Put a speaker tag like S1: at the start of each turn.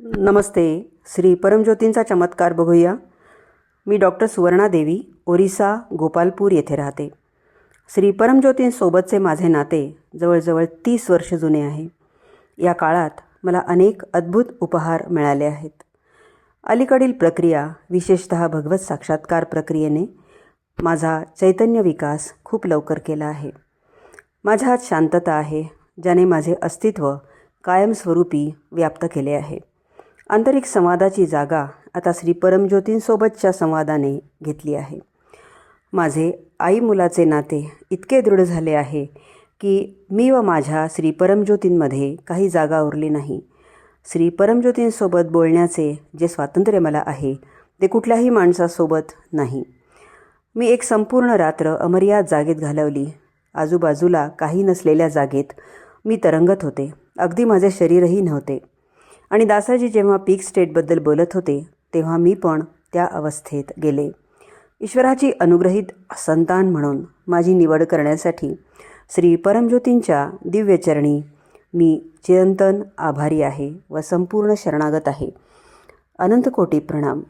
S1: नमस्ते. श्री परमज्योतींचा चमत्कार बघूया. मी डॉक्टर सुवर्णा देवी ओरिसा गोपालपूर येथे राहते. श्री परमज्योतींसोबतचे माझे नाते जवळजवळ तीस वर्ष जुने आहे. या काळात मला अनेक अद्भुत उपहार मिळाले आहेत. अलीकडील प्रक्रिया विशेषतः भगवत साक्षात्कार प्रक्रियेने माझा चैतन्य विकास खूप लवकर केला आहे. माझ्या शांतता आहे ज्याने माझे अस्तित्व कायमस्वरूपी व्याप्त केले आहे. आंतरिक संवादाची जागा आता श्री परमज्योतींसोबतच्या संवादाने घेतली आहे. माझे आई मुलाचे नाते इतके दृढ झाले आहे की मी व माझ्या श्री परमज्योतींमध्ये काही जागा उरली नाही. श्री परमज्योतींसोबत बोलण्याचे जे स्वातंत्र्य मला आहे ते कुठल्याही माणसासोबत नाही. मी एक संपूर्ण रात्र अमर्याद जागेत घालवली. आजूबाजूला काही नसलेल्या जागेत मी तरंगत होते. अगदी माझे शरीरही नव्हते. आणि दासाजी जेव्हा पीक स्टेटबद्दल बोलत होते तेव्हा मी पण त्या अवस्थेत गेले. ईश्वराची अनुग्रहित संतान म्हणून माझी निवड करण्यासाठी श्री परमज्योतींच्या दिव्यचरणी मी चिरंतन आभारी आहे व संपूर्ण शरणागत आहे. अनंतकोटी प्रणाम.